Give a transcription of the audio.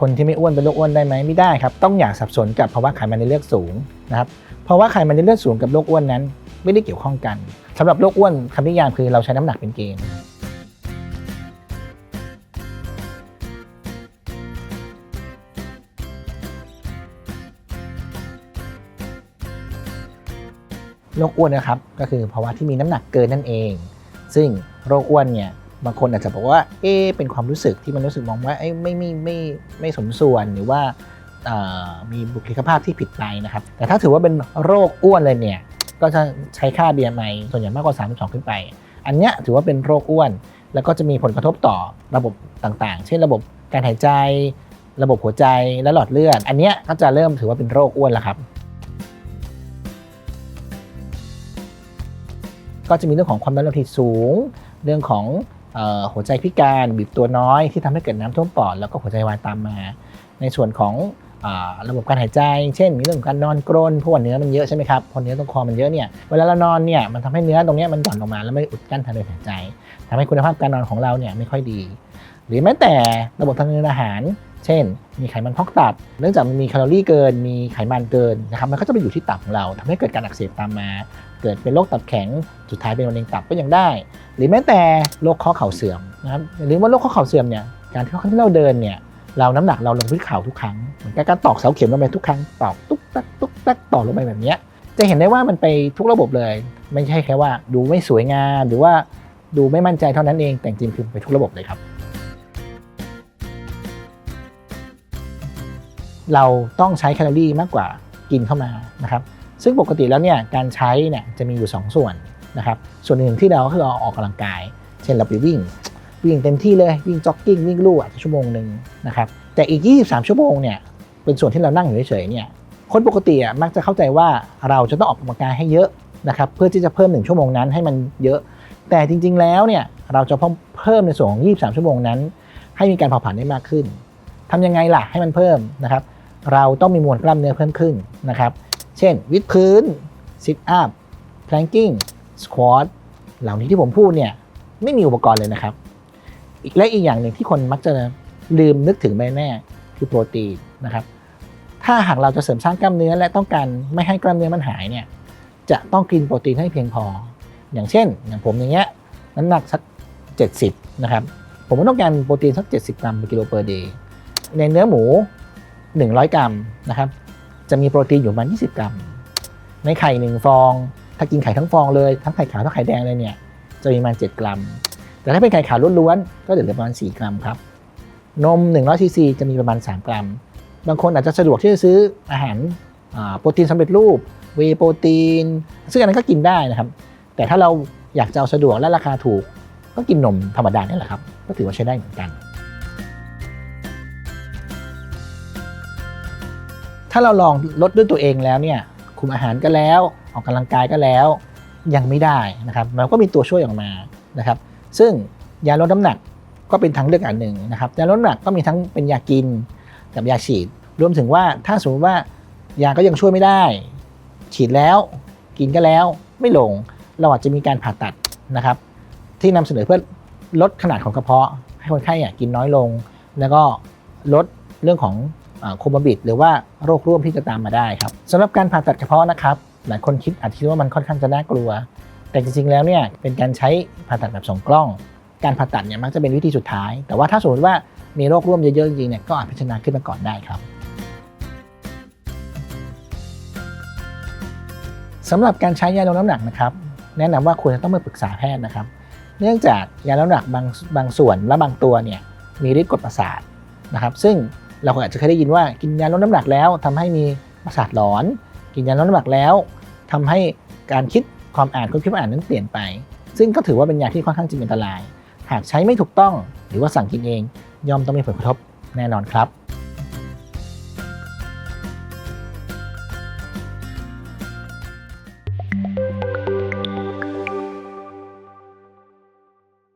คนที่ไม่อ้วนเป็นโรคอ้วนได้ไหมไม่ได้ครับ ต้องอย่าสับสนกับภาวะไขมันในเลือดสูงนะครับภาวะไขมันในเลือดสูงกับโรคอ้วนนั้น ไม่ได้เกี่ยวข้องกันสำหรับโรคอ้วนคำนิยามคือเราใช้น้ำหนักเป็นเกณฑ์โรคอ้วนนะครับก็คือภาวะที่มีน้ำหนักเกินนั่นเอง ซึ่งโรคอ้วนเนี่ย บางคนอาจจะบอกว่า เอ๊เป็นความรู้สึกที่มันรู้สึกมองว่าเอ้ไม่ไม่ไม่ไม่สมส่วนหรือว่ามีบุคลิกภาพที่ผิดไปนะครับ แต่ถ้าถือว่าเป็นโรคอ้วนเลยเนี่ย ก็จะใช้ค่า BMI ส่วนใหญ่มากกว่า 32 ขึ้นไป อันเนี้ยถือว่าเป็นโรคอ้วน แล้วก็จะมีผลกระทบต่อระบบต่างๆ เช่นระบบการหายใจ ระบบหัวใจและหลอดเลือด อันเนี้ยก็จะเริ่มถือว่าเป็นโรคอ้วนแล้วครับ ก็จะมีเรื่องของความดันโลหิตสูง เรื่องของ หัวใจพิการบีบตัวน้อยที่ทำให้เกิดน้ำท่วมปอดแล้วก็หัวใจวายตามมา ในส่วนของ ระบบการหายใจ เช่น มีเรื่องของการนอนกรนเพราะว่าเนื้อมันเยอะใช่ไหมครับพอเนื้อตรงคอมันเยอะเนี่ยเวลาเรานอนเนี่ยมันทำให้เนื้อตรงนี้มันหย่อนลงมาแล้วไม่อุดกั้นทางเดินหายใจทำให้คุณภาพการนอนของเราเนี่ยไม่ค่อยดี หรือแม้แต่ระบบทางเดินอาหาร เช่น มีไขมันพอกตับ เนื่องจากมันมีแคลอรี่เกิน มีไขมันเกินนะครับมันก็จะไปอยู่ที่ตับของเราทำให้เกิดการอักเสบตามมา เกิดเป็นโรคตับแข็งสุดท้ายเป็นมะเร็งตับก็ยังได้ หรือแม้แต่โรคข้อเข่าเสื่อมนะครับอย่าลืมว่าโรคข้อเข่าเสื่อมเนี่ยการที่เราเดินเนี่ย เราน้ำหนักเราลงที่เข่าทุกครั้งเหมือนกับการตอกเสาเข็มลงไปทุกครั้งตอกตุ๊กตักตุ๊กตักตอกลงไปแบบนี้จะเห็นได้ว่ามันไปทุกระบบเลย ไม่ใช่แค่ว่า ดูไม่สวยงามหรือว่าดูไม่มั่นใจเท่านั้นเองแต่จริงคือไปทุกระบบเลยครับ เราต้องใช้แคลอรี่มากกว่ากินเข้ามานะครับ ซึ่งปกติแล้วเนี่ยการใช้เนี่ยจะมีอยู่ 2 ส่วนนะครับ ส่วนหนึ่งที่เราคือเราออกกำลังกาย เช่นเราไปวิ่ง วิ่งเต็มที่เลยวิ่งจ็อกกิ้งวิ่งลู่อาจจะชั่วโมงหนึ่งนะครับแต่อีก 23 ชั่วโมงเนี่ยเป็นส่วนที่เรานั่งอยู่เฉยๆเนี่ยคนปกติอะมักจะเข้าใจว่าเราจะต้องออกกำลังกายให้เยอะนะครับเพื่อที่จะเพิ่ม 1 ชั่วโมงนั้นให้มันเยอะ แต่จริง ๆ แล้วเนี่ยเราจะเพิ่มในส่วนของ 23 ชั่วโมงนั้น ให้มีการเผาผลาญได้มากขึ้นทำยังไงล่ะให้มันเพิ่มนะครับเราต้องมีมวลกล้ามเนื้อเพิ่มขึ้นนะครับเช่น วิดพื้นซิทอัพแพลงกิ้งสควอตเหล่านี้ที่ผมพูดเนี่ยไม่มีอุปกรณ์เลยนะครับ อีกและอีกอย่างหนึ่งที่คนมักจะลืมนึกถึงไปแน่คือโปรตีนนะครับ ถ้าหากเราจะเสริมสร้างกล้ามเนื้อและต้องการไม่ให้กล้ามเนื้อมันหายเนี่ย จะต้องกินโปรตีนให้เพียงพอ อย่างเช่น อย่างผมอย่างเงี้ยน้ำหนักสัก 70 นะครับ ผมก็ต้องการโปรตีนสัก 70 กรัมต่อกิโลเปอร์เดย์ในเนื้อหมู 100 กรัมนะครับ จะมีโปรตีนอยู่ประมาณ 20 กรัม ในไข่1ฟอง ถ้ากินไข่ทั้งฟองเลย ทั้งไข่ขาวทั้งไข่แดงเลยเนี่ย จะมีประมาณ 7 กรัม แต่ถ้าเป็นไข่ขาวล้วนๆก็จะเหลือประมาณ 4 กรัมครับ นม100ซีซีจะมีประมาณ 3 กรัม บางคนอาจจะสะดวกที่จะซื้ออาหารโปรตีนสำเร็จรูป เวโปรตีน ซึ่งอันนั้นก็กินได้นะครับ แต่ถ้าเราอยากจะเอาสะดวกและราคาถูก ก็กินนมธรรมดานี่แหละครับ ก็ถือว่าใช้ได้เหมือนกัน ถ้าเราลองลดด้วยตัวเองแล้วเนี่ย คุมอาหารก็แล้ว ออกกำลังกายก็แล้ว ยังไม่ได้นะครับ มันก็มีตัวช่วยออกมานะครับ ซึ่งยาลดน้ำหนักก็เป็นทางเลือกอันหนึ่งนะครับยาลดน้ำหนักก็มีทั้งเป็นยากินกับยาฉีด รวมถึงว่าถ้าสมมติว่ายาก็ยังช่วยไม่ได้ ฉีดแล้ว กินก็แล้วไม่ลง เราอาจจะมีการผ่าตัดนะครับ ที่นำเสนอเพื่อลดขนาดของกระเพาะ ให้คนไข้อะกินน้อยลง แล้วก็ลดเรื่องของโคมบิดหรือว่าโรคร่วมที่จะตามมาได้ครับสำหรับการผ่าตัดกระเพาะนะครับหลายคนคิดอาจจะคิดว่ามันค่อนข้างจะน่ากลัว แต่จริงๆแล้วเนี่ยเป็นการใช้ผ่าตัดแบบสองกล้อง การผ่าตัดเนี่ยมักจะเป็นวิธีสุดท้าย แต่ว่าถ้าสมมติว่ามีโรคร่วมเยอะๆจริงๆเนี่ยก็อาจพิจารณาขึ้นมาก่อนได้ครับสำหรับการใช้ยาลดน้ำหนักนะครับ แนะนำว่าควรจะต้องมาปรึกษาแพทย์นะครับ เนื่องจากยาลดน้ำหนักบางบางส่วนและบางตัวเนี่ยมีฤทธิ์กดประสาทนะครับ ซึ่งเราอาจจะเคยได้ยินว่ากินยาลดน้ำหนักแล้วทำให้มีประสาทหลอน กินยาลดน้ำหนักแล้วทำให้การคิด ความอ่านความคิดว่าอ่านนั้นเปลี่ยนไป ซึ่งก็ถือว่าเป็นยาที่ค่อนข้างจะอันตราย หากใช้ไม่ถูกต้องหรือว่าสั่งกินเอง ย่อมต้องมีผลกระทบแน่นอนครับ